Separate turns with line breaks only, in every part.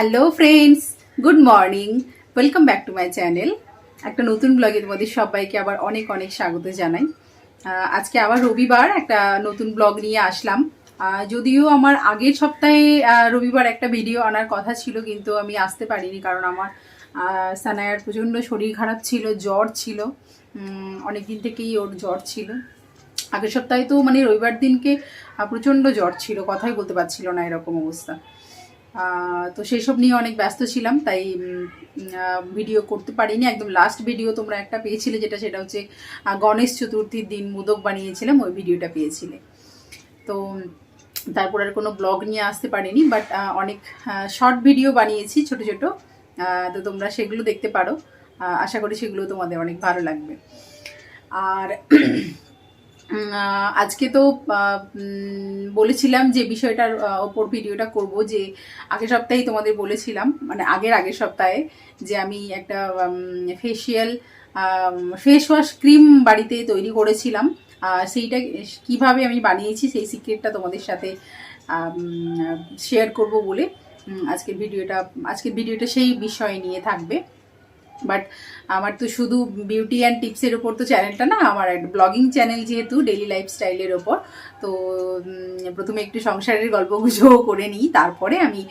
Hello friends good morning welcome back to my channel একটা নতুন ব্লগে তোমাদের সবাইকে আবার অনেক অনেক স্বাগত জানাই। আজকে আবার রবিবার, একটা নতুন ব্লগ নিয়ে আসলাম। যদিও আমার আগের সপ্তাহে রবিবার একটা ভিডিও আনার কথা ছিল, কিন্তু আমি আসতে পারিনি কারণ আমার সানায়ার প্রচণ্ড শরীর খারাপ ছিল, জ্বর ছিল। অনেক দিন থেকেই ওর জ্বর ছিল। আগের সপ্তাহে তো মানে রবিবার দিনকে প্রচণ্ড জ্বর ছিল, কথাই বলতে পারছিল না এরকম অবস্থা। তো সেই সব নিয়ে অনেক ব্যস্ত ছিলাম, তাই ভিডিও করতে পারিনি। একদম লাস্ট ভিডিও তোমরা একটা পেয়েছিলে, যেটা সেটা হচ্ছে গণেশ চতুর্থীর দিন মোদক বানিয়েছিলাম, ওই ভিডিওটা পেয়েছিলে। তো, তারপর আর কোনো ব্লগ নিয়ে আসতে পারিনি বাট অনেক শর্ট ভিডিও বানিয়েছি, ছোট ছোট। তো তোমরা সেগুলো দেখতে পারো। আশা করি সেগুলো তোমাদের অনেক ভালো লাগবে। আর আজকে তো বলেছিলাম যে বিষয়টার ওপর ভিডিওটা করব যে আগের সপ্তাহেই তোমাদের বলেছিলাম মানে আগের আগের সপ্তাহে যে আমি একটা ফেসিয়াল ফেস ওয়াশ ক্রিম বাড়িতে তৈরি করেছিলাম। সেইটা কীভাবে আমি বানিয়েছি সেই সিক্রেটটা তোমাদের সাথে শেয়ার করব বলে আজকের ভিডিওটা আজকের ভিডিওটা সেই বিষয় নিয়ে থাকবে। বাট আমার তো শুধু বিউটি অ্যান্ড টিপসের ওপর তো চ্যানেলটা না, আমার ব্লগিং চ্যানেল যেহেতু ডেলি লাইফস্টাইলের ওপর। তো প্রথমে একটু সংসারের গল্প গুজব করে নিই, তারপরে আমি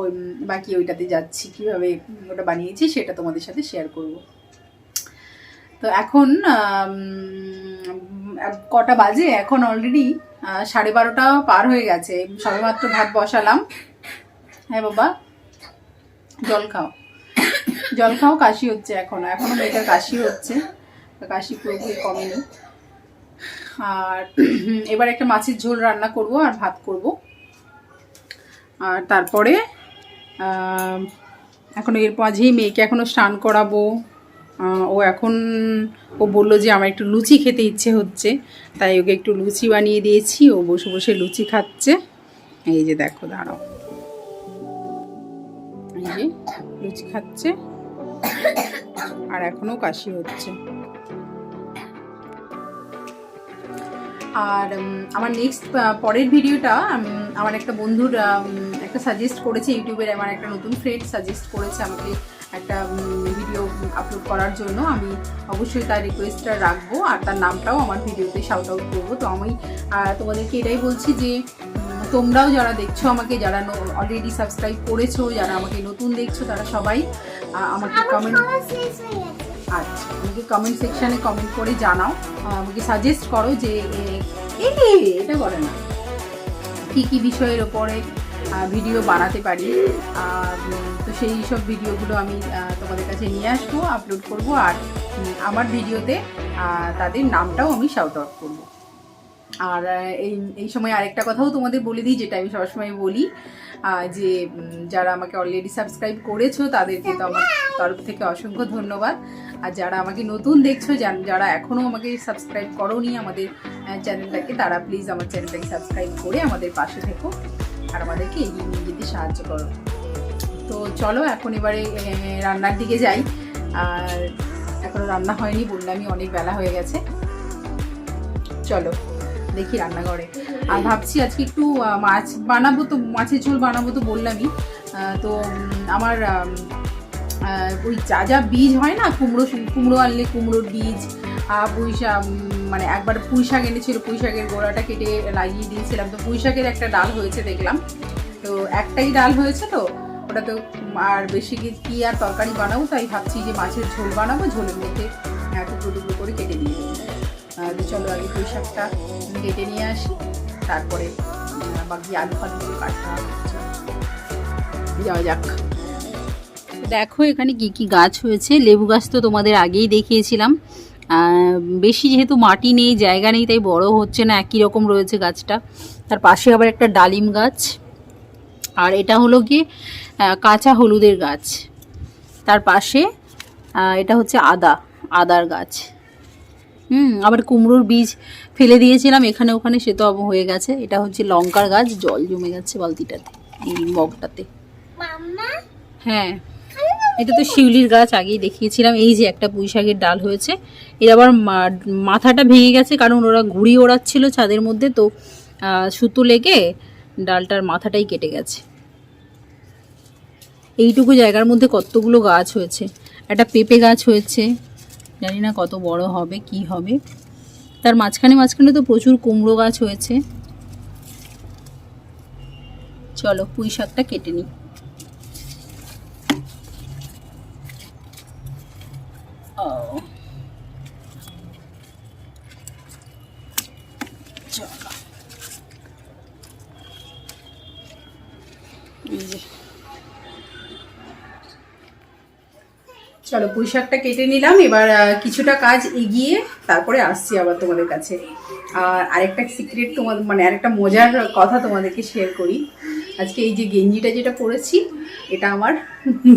ওই, বাকি ওইটাতে যাচ্ছি, কীভাবে ওটা বানিয়েছি সেটা তোমাদের সাথে শেয়ার করব। তো এখন কটা বাজে, এখন অলরেডি সাড়ে বারোটা পার হয়ে গেছে, সবেমাত্র ভাত বসালাম। হ্যাঁ বাবা, জল খাও। জল খাও, কাশি হচ্ছে এখনও। এখনও মেয়েটার কাশি হচ্ছে। কাশি পুরোপুরি কমেনি। আর এবার একটা মাছের ঝোল রান্না করব আর ভাত করব। আর তারপরে এখন এর মাঝেই মেয়েকে এখনও স্নান করাবো। ও এখন, ও বলল যে আমার একটু লুচি খেতে ইচ্ছে হচ্ছে। তাই ওকে একটু লুচি বানিয়ে দিয়েছি। ও বসে বসে লুচি খাচ্ছে। এই যে দেখো, দাঁড়াও। এই যে লুচি খাচ্ছে। আর এখনও কাশি হচ্ছে। আর আমার নেক্সট পরের ভিডিওটা আমার একটা বন্ধুর একটা সাজেস্ট করেছে ইউটিউবের, আমার একটা নতুন ফ্রেন্ড সাজেস্ট করেছে আমাকে একটা ভিডিও আপলোড করার জন্য। আমি অবশ্যই তার রিকোয়েস্টটা রাখব, আর তার নামটাও আমার ভিডিওতে শাউট আউট করব। তো আমি তোমাদেরকে এটাই বলছি যে তোমরাও যারা দেখছ আমাকে যারা অলরেডি সাবস্ক্রাইব করেছ যারা আমাকে নতুন দেখছ তারা সবাই আমাকে কমেন্ট আচ্ছা আমাকে কমেন্ট সেকশানে কমেন্ট করে জানাও। আমাকে সাজেস্ট করো যে এটা করে না। কী কী বিষয়ের ওপরে ভিডিও বানাতে পারি। আর তো সেই সব ভিডিওগুলো আমি তোমাদের কাছে নিয়ে আসব আপলোড করব। আর আমার ভিডিওতে তাদের নামটাও আমি শাউট আউট করব। আর এই এই সময় আরেকটা কথাও তোমাদের বলে দিই, যেটা আমি সবসময় বলি যে যারা আমাকে অলরেডি সাবস্ক্রাইব করেছ, তাদেরকে তো আমার তরফ থেকে অসংখ্য ধন্যবাদ। আর যারা আমাকে নতুন দেখছ যারা এখনও আমাকে সাবস্ক্রাইব করোনি আমাদের চ্যানেলটাকে তারা প্লিজ আমার চ্যানেলটাকে সাবস্ক্রাইব করে আমাদের পাশে থেকো আর আমাদেরকে এগিয়ে নিয়ে যেতে সাহায্য করো। তো চলো, এখন এবারে রান্নার দিকে যাই। আর এখনও রান্না হয়নি, বললামই অনেক বেলা হয়ে গেছে। চলো। দেখি রান্নাঘরে। আর ভাবছি আজকে একটু মাছ বানাবো তো মাছের ঝোল বানাবো তো বললামই। তো আমার ওই যা যা বীজ হয় না কুমড়ো কুমড়ো আনলে কুমড়োর বীজ পুঁই শাক মানে একবার পুঁই শাক এনেছিল পুঁই শাকের গোড়াটা কেটে লাগিয়ে দিয়েছিলাম তো পুঁই শাকের একটা ডাল হয়েছে দেখলাম। তো একটাই ডাল হয়েছে তো ওটা তো আর বেশি কি আর তরকারি বানাবো তাই ভাবছি যে মাছের ঝোল বানাবো ঝোলের মধ্যে আহ, টুকরো করে চলো আগে পুঁই শাকটা কেটে নিয়ে আসি তারপরে বাকি আলু ফালুগুলো কাটতে হবে। যাওয়া যাক। দেখো এখানে কি কি গাছ হয়েছে। লেবু গাছ তো তোমাদের আগেই দেখিয়েছিলাম। বেশি যেহেতু মাটি নেই জায়গা নেই তাই বড় হচ্ছে না একই রকম রয়েছে গাছটা। তার পাশে আবার একটা ডালিম গাছ। আর এটা হলো আহ, কাঁচা হলুদের গাছ। তার পাশে এটা হচ্ছে আদা আদার গাছ। হুম আবার কুমড়োর বীজ ফেলে দিয়েছিলাম এখানে ওখানে সে তো হয়ে গেছে। এটা হচ্ছে লঙ্কার গাছ জল জমে গেছে বালতিটাতে এই মগটাতে হ্যাঁ এটা তো শিউলির গাছ আগেই দেখিয়েছিলাম। এই যে একটা পুঁই শাকের ডাল হয়েছে এর আবার মাথাটা ভেঙে গেছে কারণ ওরা ঘুড়ি ওড়াচ্ছিল ছাদের মধ্যে তো সুতো লেগে ডালটার মাথাটাই কেটে গেছে। এইটুকু জায়গার মধ্যে কতগুলো গাছ হয়েছে? একটা পেঁপে গাছ হয়েছে জানি না কত বড় হবে, কি হবে। তার মাঝখানে মাঝখানে তো প্রচুর কুমড়ো গাছ হয়েছে। চলো পুঁই শাকটা কেটে নিই। চলো পুঁই শাকটা কেটে নিলাম। এবার কিছুটা কাজ এগিয়ে তারপরে আসছি আবার তোমাদের কাছে। আর আরেকটা সিক্রেট তোমাদের মানে আরেকটা মজার কথা তোমাদেরকে শেয়ার করি। আজকে এই যে গেঞ্জিটা যেটা পরেছি, এটা আমার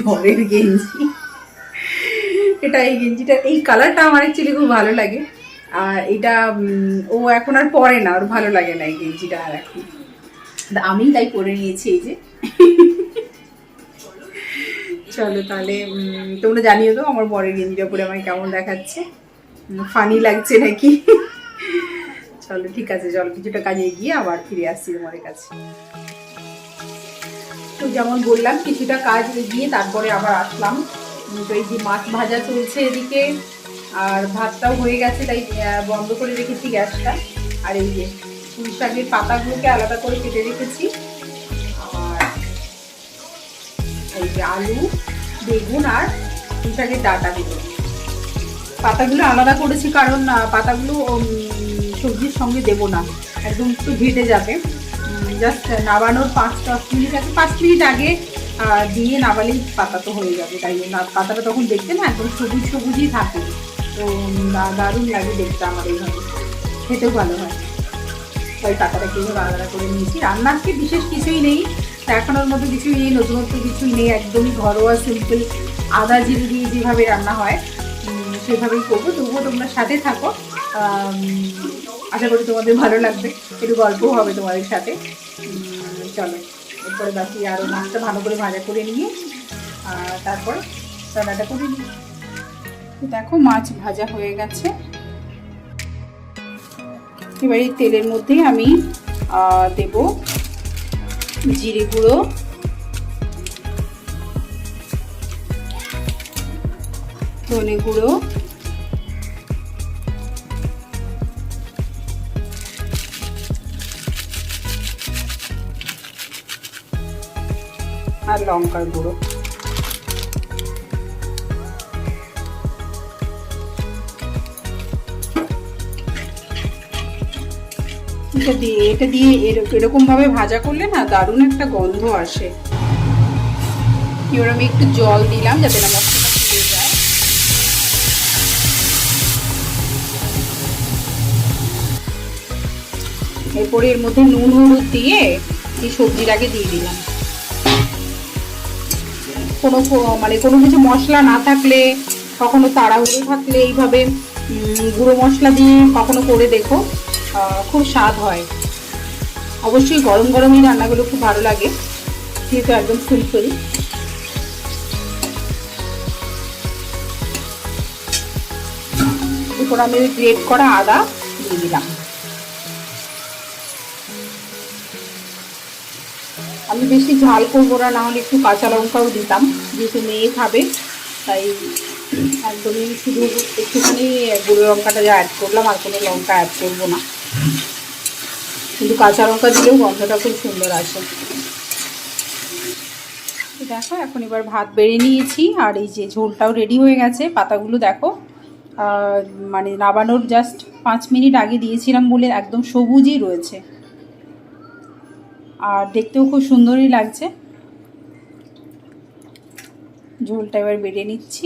বরের গেঞ্জি। এটা এই গেঞ্জিটা এই কালারটা আমার অ্যাকচুয়ালি খুব ভালো লাগে। আর এটা ও এখন আর পরে না, ওর ভালো লাগে না এই গেঞ্জিটা আর এখন। আমি তাই পরে নিয়েছি এই যে। চলো তাহলে তোমরা জানিও তো আমার বরের গেঞ্জিটা পরে আমায় কেমন দেখাচ্ছে। ফানি লাগছে নাকি? চলো, ঠিক আছে, চলো, কিছুটা কাজে গিয়ে আবার ফিরে আসছি তোমাদের কাছে। তো যেমন বললাম, কিছুটা কাজ এগিয়ে তারপরে আবার আসলাম। তো এই যে মাছ ভাজা চলছে এদিকে, আর ভাতটাও হয়ে গেছে, তাই বন্ধ করে রেখেছি গ্যাসটা। আর এই যে পুঁই শাকের পাতাগুলোকে আলাদা করে কেটে রেখেছি। আর এই যে আলু বেগুন আর শাকের ডাঁটাগুলো পাতাগুলো আলাদা করেছি কারণ পাতাগুলো সবজির সঙ্গে দেবো না। একদম একটু ঘেটে যাবে। জাস্ট নাবানোর পাঁচ দশ মিনিট আগে, পাঁচ মিনিট আগে দিয়ে নাবালেই পাতা তো হয়ে যাবে। তাই জন্য পাতাটা তখন দেখতে না একদম সবুজ সবুজই থাকে। তো দারুণ লাগে দেখতে আমার এইভাবে। খেতেও ভালো হয়। তাই পাতাটাকে এইভাবে আলাদা করে নিয়েছি। রান্নার বিশেষ কিছুই নেই। দেখানোর মতো কিছুই নেই, নতুনত্ব কিছুই নেই, একদমই ঘরোয়া সিম্পল আদা জিরে দিয়ে যেভাবে রান্না হয় সেভাবেই করব। তবুও তোমরা সাথে থাকো। আশা করি তোমাদের ভালো লাগবে। একটু গল্পও হবে তোমাদের সাথে। চলো, এরপরে বাকি আরও মাছটা ভালো করে ভাজা করে নিয়ে তারপর রান্নাটা করে নিই। দেখো, মাছ ভাজা হয়ে গেছে। এবার এই তেলের মধ্যেই আমি দেব জিরে গুঁড়ো। ধনে গুঁড়ো। আর লঙ্কার গুঁড়ো। এটা দিয়ে এটা দিয়ে এরকম ভাবে ভাজা করলে না দারুণ একটা গন্ধ আসে। আমি একটু জল দিলাম যাতে না এরপরে এর মধ্যে নুন, হলুদ দিয়ে এই সবজিটাকে দিয়ে দিলাম। কোনো মানে কোনো কিছু মশলা না থাকলে, কখনো তাড়াহুড়ো থাকলে এইভাবে গুঁড়ো মশলা দিয়ে কখনো করে দেখো। খুব স্বাদ হয়। অবশ্যই গরম গরমই রান্নাগুলো খুব ভালো লাগে। যেহেতু একদম সিম্পল এরপর আমি গ্রেট করা আদা দিয়ে দিলাম। আমি বেশি ঝাল করব না নাহলে একটু কাঁচা লঙ্কাও দিতাম। যেহেতু মেয়ে খাবে, তাই একদমই শুধু একটুখানি গুঁড়ো লঙ্কাটা যা অ্যাড করলাম, আর কোনো লঙ্কা অ্যাড করব না। কিন্তু কাঁচা লঙ্কা দিলেও গন্ধটা খুব সুন্দর আসে। দেখো, এখন এবার ভাত বেড়ে নিয়েছি, আর এই যে ঝোলটাও রেডি হয়ে গেছে, পাতাগুলো দেখো। মানে নাবানোর জাস্ট পাঁচ মিনিট আগে দিয়েছিলাম বলে একদম সবুজই রয়েছে। আর দেখতেও খুব সুন্দরই লাগছে। ঝোলটা এবার বেড়ে নিচ্ছি।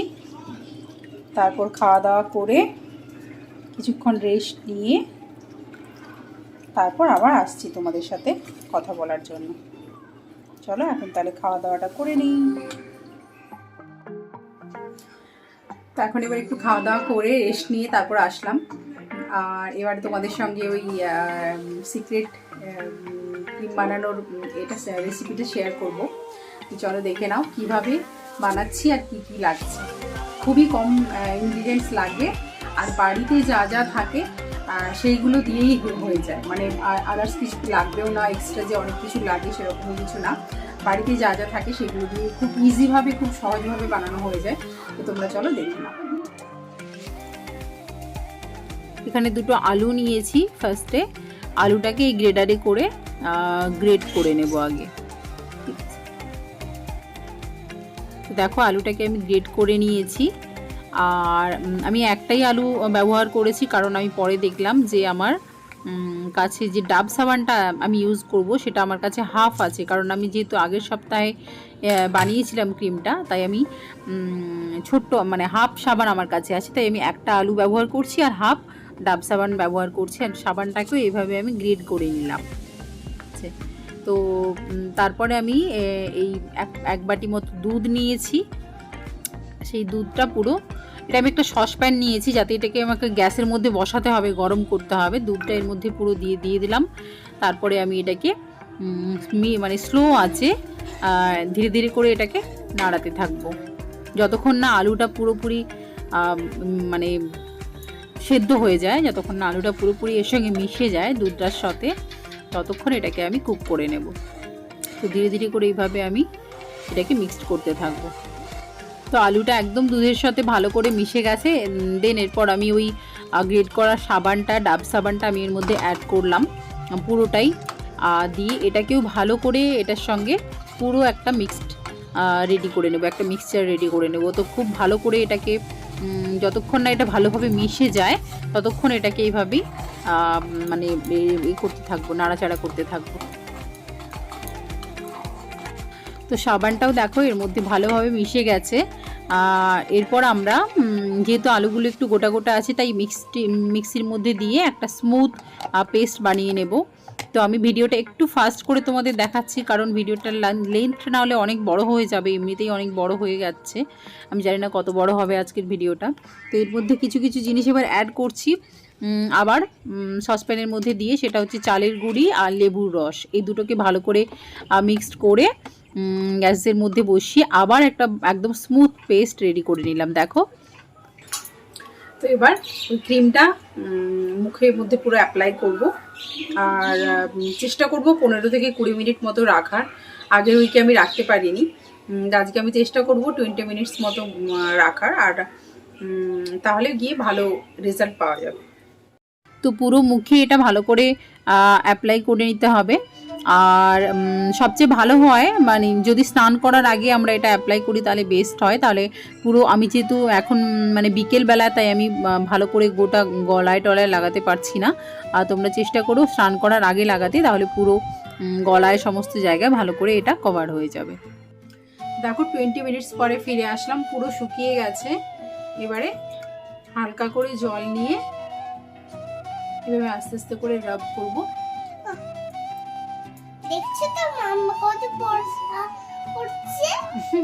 তারপর খাওয়া দাওয়া করে কিছুক্ষণ রেস্ট নিয়ে তারপর আবার আসছি তোমাদের সাথে কথা বলার জন্য। চলো, এখন তাহলে খাওয়া দাওয়াটা করে নিই। তো এখন এবার একটু খাওয়া দাওয়া করে রেস্ট নিয়ে তারপর আসলাম। আর এবার তোমাদের সঙ্গে ওই সিক্রেট ক্রিম বানানোর এটা রেসিপিটা শেয়ার করব। চলো দেখে নাও কীভাবে বানাচ্ছি আর কি কি লাগছে। খুবই কম ইনগ্রিডিয়েন্টস লাগে। আর বাড়িতে যা যা থাকে সেইগুলো দিয়েই হয়ে যায়। মানে আদার্স কিছু লাগবেও না এক্সট্রা যে অনেক কিছু লাগে সেরকম কিছু না। বাড়িতে যা যা থাকে সেগুলো দিয়ে খুব ইজিভাবে খুব সহজভাবে বানানো হয়ে যায়। তো তোমরা চলো দেখে নাও। এখানে দুটো আলু নিয়েছি ফার্স্টে আলুটাকে এই গ্রেডারে করে গ্রেড করে নেব আগে। দেখো আলুটাকে আমি গ্রেড করে নিয়েছি। আর আমি একটাই আলু ব্যবহার করেছি, কারণ আমি পরে দেখলাম যে আমার কাছে যে ডাব সাবানটা আমি ইউজ করব, সেটা আমার কাছে হাফ আছে। কারণ আমি যেহেতু আগের সপ্তাহে বানিয়েছিলাম ক্রিমটা তাই আমি ছোট্ট মানে হাফ সাবান আমার কাছে আছে, তাই আমি একটা আলু ব্যবহার করছি আর হাফ ডাব সাবান ব্যবহার করছি। আর সাবানটাকেও এইভাবে আমি গ্রেড করে নিলাম। তো তারপরে আমি এই এক বাটি মতো দুধ নিয়েছি। সেই দুধটা পুরো। এটা আমি একটা সসপ্যান নিয়েছি, যাতে এটাকে আমাকে গ্যাসের মধ্যে বসাতে হবে, গরম করতে হবে। দুধটা এর মধ্যে পুরো দিয়ে দিয়ে দিলাম। তারপরে আমি এটাকে মানে স্লো আছে ধীরে ধীরে করে এটাকে নাড়াতে থাকব। যতক্ষণ না আলুটা পুরোপুরি মানে সেদ্ধ হয়ে যায়, যতক্ষণ না আলুটা পুরোপুরি এর সঙ্গে মিশে যায় দুধটার সাথে, ততক্ষণ এটাকে আমি কুক করে নেব। তো ধীরে ধীরে করে এইভাবে আমি এটাকে মিক্সড করতে থাকব। তো আলুটা একদম দুধের সাথে ভালো করে মিশে গেছে। দেন এরপর আমি ওই গ্রেড করা সাবানটা, ডাব সাবানটা আমি এর মধ্যে অ্যাড করলাম, পুরোটাই। দিয়ে এটাকেও ভালো করে এটার সঙ্গে পুরো একটা মিক্সড রেডি করে নেব, একটা মিক্সচার রেডি করে নেব। তো খুব ভালো করে এটাকে যতক্ষণ না এটা ভালোভাবে মিশে যায়, ততক্ষণ এটাকে এইভাবেই মানে এ- করতে থাকব, নাড়াচাড়া করতে থাকব। তো সাবানটাও দেখো, এর মধ্যে ভালোভাবে মিশে গেছে। এরপর আমরা যেহেতু আলুগুলো একটু গোটা গোটা আছে, তাই মিক্সটি মিক্সির মধ্যে দিয়ে একটা স্মুথ পেস্ট বানিয়ে নেব। তো আমি ভিডিওটা একটু ফাস্ট করে তোমাদের দেখাচ্ছি, কারণ ভিডিওটার লেন্থ না হলে অনেক বড় হয়ে যাবে, এমনিতেই অনেক বড় হয়ে যাচ্ছে। আমি জানি না কত বড় হবে আজকের ভিডিওটা। তো এর মধ্যে কিছু কিছু জিনিস এবার অ্যাড করছি। আবার সসপ্যানের মধ্যে দিয়ে সেটা হচ্ছে চালের গুঁড়ি আর লেবুর রস। এই দুটোকে ভালো করে মিক্সড করে গ্যাসের মধ্যে বসিয়ে আবার একটা একদম স্মুথ পেস্ট রেডি করে নিলাম, দেখো। তো এবার ওই ক্রিমটা মুখের মধ্যে পুরো অ্যাপ্লাই করব। আর চেষ্টা করব পনেরো থেকে কুড়ি মিনিট মতো রাখার। আগের উইকে আমি রাখতে পারিনি। আজকে আমি চেষ্টা করব টোয়েন্টি মিনিটস মতো রাখার। আর তাহলে গিয়ে ভালো রেজাল্ট পাওয়া যাবে। তো পুরো মুখে এটা ভালো করে অ্যাপ্লাই করে নিতে হবে। আর সবচেয়ে ভালো হয় মানে যদি স্নান করার আগে আমরা এটা অ্যাপ্লাই করি তাহলে বেস্ট হয়। তাহলে পুরো আমি যেহেতু এখন মানে বিকেলবেলা তাই আমি ভালো করে গোটা গলায় টলায় লাগাতে পারছি না। আর তোমরা চেষ্টা করো স্নান করার আগে লাগাতে, তাহলে পুরো গলায় সমস্ত জায়গায় ভালো করে এটা কভার হয়ে যাবে। দেখো টোয়েন্টি মিনিটস পরে ফিরে আসলাম, পুরো শুকিয়ে গেছে। এবারে হালকা করে জল নিয়ে এভাবে আস্তে আস্তে করে রাব করব।
দেখছ তো মাম্মা কত পড়া করছে?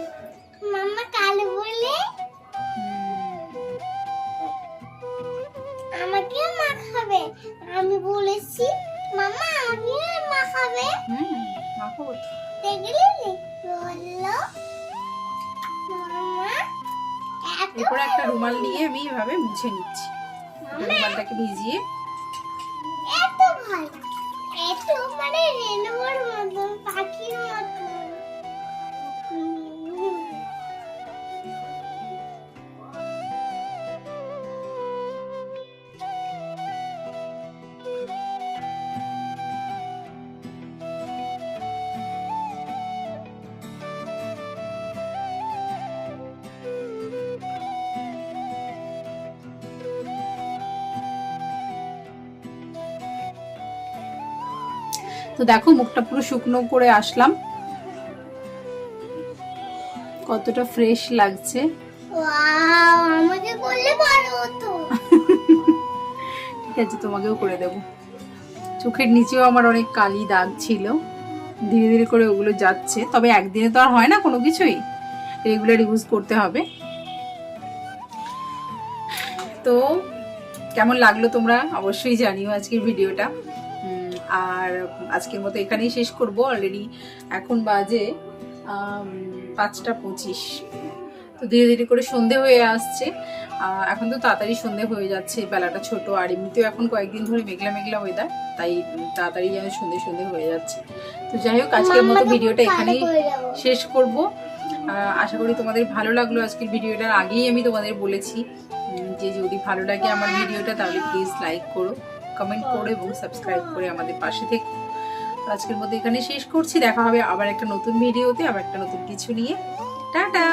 মাম্মা কাল বলে আমাকে মাখাবে। আমি বলেছি মাখাবে।
হুম মাখাবো তো।
দেখলি বলল মাম্মা
এরপরে একটা রুমাল নিয়ে আমি এভাবে মুছে নিচ্ছি। রুমালটাকে ভিজিয়ে।
এত ভালো মানে রেনুর মতন পাখির মতন।
তো দেখো মুখটা পুরো শুকনো করে আসলাম। কতটা ফ্রেশ লাগছে।
আমাকে বললে ভালো হতো।
ঠিক আছে তোমাকেও করে দেব। চোখের নিচেও আমার অনেক কালি দাগ ছিল। ধীরে ধীরে করে ওগুলো যাচ্ছে। তবে একদিনে তো আর হয় না কোনো কিছুই। রেগুলার ইউজ করতে হবে। তো কেমন লাগল তোমরা? অবশ্যই জানিও আজকের ভিডিওটা আর আজকের মতো এখানেই শেষ করব অলরেডি এখন বাজে পাঁচটা পঁচিশ। তো ধীরে ধীরে করে সন্ধে হয়ে আসছে। এখন তো তাড়াতাড়ি সন্ধে হয়ে যাচ্ছে বেলাটা ছোট আর এমনিতেও এখন কয়েকদিন ধরে মেঘলা মেঘলা ওয়েদার তাই তাড়াতাড়ি যেন সন্ধে সন্ধে হয়ে যাচ্ছে। তো যাই হোক আজকের মতো ভিডিওটা এখানেই শেষ করব। আশা করি তোমাদের ভালো লাগল আজকের ভিডিওটার আগেই আমি তোমাদের বলেছি যে যদি ভালো লাগে আমার ভিডিওটা তাহলে প্লিজ লাইক করো। কমেন্ট করো এবং সাবস্ক্রাইব করে আমাদের পাশে থেকে। আজকের মধ্যে এখানে শেষ করছি। দেখা হবে আবার একটা নতুন ভিডিওতে আবার একটা নতুন কিছু নিয়ে। টাটা!